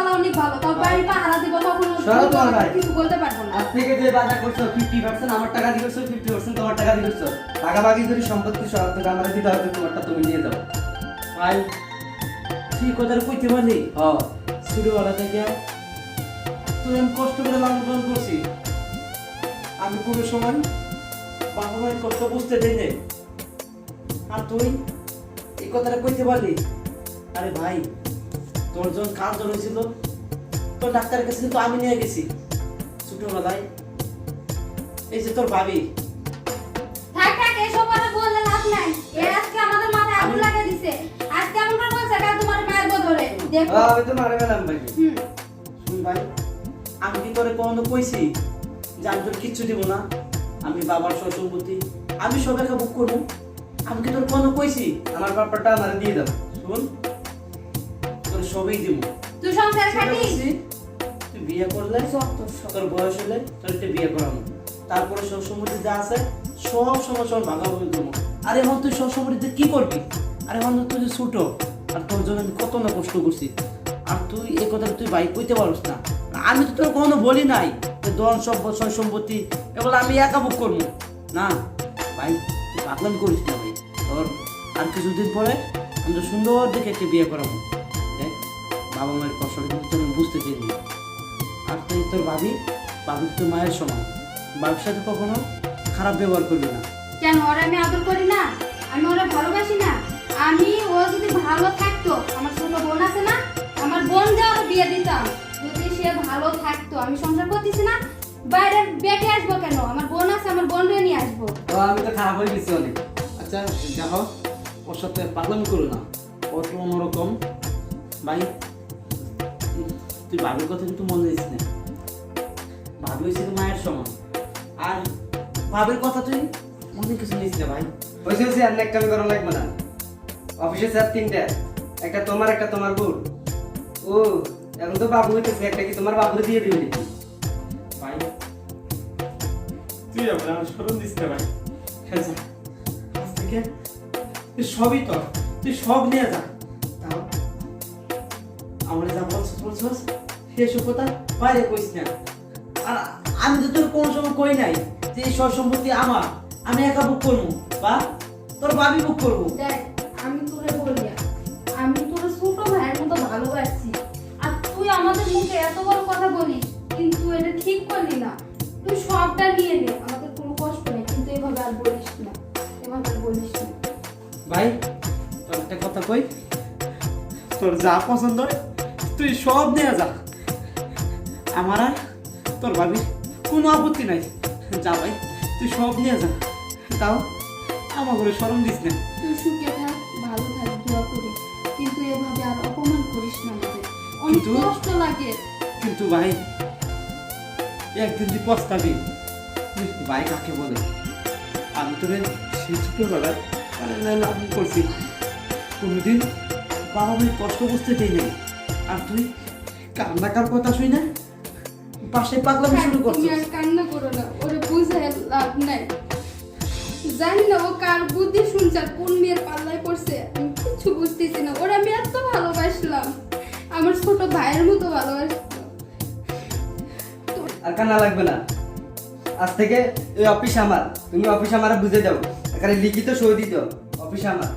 ওয়ালা অনেক ভালো তাও বাড়ি পাহারা দিব তখন। কিছু বলতে পারব না। আজ থেকে যে বাজার করছ ফিফটি পার্সেন্ট আমার টাকা দিয়ে করছ ফিফটি পার্সেন্ট তোমার টাকা দিয়ে করছ। ভাগাভাগি করে সম্পত্তি থেকে আমার দিতে হবে তোমারটা তুমি নিয়ে যাও। ভাই তুই কথাটা কইতে পারলি? ও ছোটবেলা থেকে তুই আমি কষ্ট করে লালন পালন করছি। আমি কোনো সময় বাবা মায়ের কষ্ট বুঝতে দেই নাই। আর তুই এই কথাটা কইতে পারলি? আরে ভাই তোর যখন কাজ জ্বর হয়েছিল তোর ডাক্তারের কাছে কিন্তু আমি নিয়ে গেছি ছোটবেলায়। এই যে তোর ভাবি। থাক থাক এসব কথা বললে লাভ নাই। এ আজকে আমাদের মাথায় আগুন লাগিয়ে দিছে। আজকে এমন করে বলছে কাল তোমার মায়ের বদলে দেখো আমি তো মারা গেলাম ভাই। শুন ভাই আমি কি কইছি যে আমি তোর কিচ্ছু দিব না? আমি বাবার সম্পত্তি আমি সব একা বুক করব। আমি কি তোর কোনো কইছি? আমার ব্যাপারটা আমার দিয়ে দাও। শুন। সবই দিব। তুই সংসার খাটিস? তুই বিয়ে করলে তোর বয়স হলে তোর একটা বিয়ে করাবো। তারপরে সব সম্পত্তি যা আছে সব সময় সব আর এখন তুই সব সম্পত্তিতে কি করবি? আর এখন তুই যে ছোট আর তোর জন্য আমি কত না কষ্ট করছি। আর তুই এই কথা তুই ভাই কইতে পারস না। আমি তো তোর কোনো বলি নাই যে দন সম্পদ সয় সম্পত্তি এগুলো আমি একা বুক করব। না ভাই তুই পাগলামি করিস না ভাই। তোর আর কিছুদিন পরে আমি তো সুন্দর দেখে একটা বিয়ে করাবো। বাবা মায়ের কষ্টটা কিন্তু আমি বুঝতে চাইনি আর তুই তোর ভাবি ভাবি তোর মায়ের সমান। বাবির সাথে কখনো খারাপ ব্যবহার করবি না। কেন? ওরা আমি আদর করি না। আমি ওরা ভালোবাসি না। আমি ও যদি ভালো থাকতো আমার ছোট বোন আছে না আমার বোন দিয়ে ওরা বিয়ে দিতাম যদি সে ভালো থাকতো আমি সংসার করতেছি না বাইরের বেটে আসব কেন? আমার বোন আছে আমার বোন নিয়ে আসব। তো আমি তো খারাপ হয়ে গেছি অনেক। আচ্ছা দেখো ওর সাথে পাগলামি করো না। ও তো অন্যরকম ভাই? তুই ভাবির কথা কিন্তু মনে দিস না। ভাবি হয়েছে তো মায়ের সমান। আর ভাবির কথা তুই মনে কিছু নিস না ভাই। হয়েছে হয়েছে আর একটা আমি করা লাগবে না। অফিসে স্যার তিনটা একটা তোমার একটা তোমার বোন। ও এখন তো বাবু হইতেছে একটা কি তোমার বাবুরে দিয়ে দিবে নাকি? ভাই তুই আমার আমার স্মরণ দিস না ভাই। হ্যাঁ যা। আজ থেকে তুই সবই তো তুই সব নিয়ে যা। আমরা যা বলছিস বলছিস সেসব কথা বাইরে কইস না। আর আমি তো তোর কোন সময় কই নাই যে এই সব সম্পত্তি আমার। আমি একা বুক করব বা তোর বাবি বুক করব। দেখ আমি তোরে বলি আমি তোর ছোট ভাইয়ের মতো ভালোবাসছি আর তুই আমাদের মুখে এত বড় কথা বলিস কিন্তু এটা ঠিক করলি না। তুই সবটা নিয়ে নে আমাদের কোনো কষ্ট নেই কিন্তু এভাবে আর বলিস না এভাবে আর বলিস না। ভাই তোর একটা কথা কই? তোর যা পছন্দ হয় তুই সব নিয়ে যা আমার আর তোর ভাবি কোনো আপত্তি নাই। যা ভাই তুই সব নিয়ে যা তাও আমার করে স্মরণ দিস না। তুই সুখে থাক ভালো থাক দোয়া করি। কিন্তু এভাবে আর অপমান করিস না আমাদের। অনেক কষ্ট লাগে। কিন্তু ভাই একদিন তুই পস্তাবি ভাই কাকে বলে? আমি তোরে সেই ছোটবেলায় লাভ করছি। কোনোদিন বাবা মায়ের কষ্ট বুঝতে দেই নাই। আর তুই কান্নাকার কথা শুই না। পাশে পাগলামি শুরু তুমি আর কান্না করো না ওরে বুঝে লাভ নাই। জানি না ও কার বুদ্ধি শুনছে কোন মেয়ের পাল্লায় পড়ছে আমি কিছু বুঝতেছি না। ওরা আমি এত ভালোবাসলাম আমার ছোট ভাইয়ের মতো ভালোবাসলাম। আর কান্না লাগবে না। আজ থেকে এই অফিস আমার তুমি অফিস আমার বুঝে যাও এখানে লিখিত সই দিত অফিস আমার।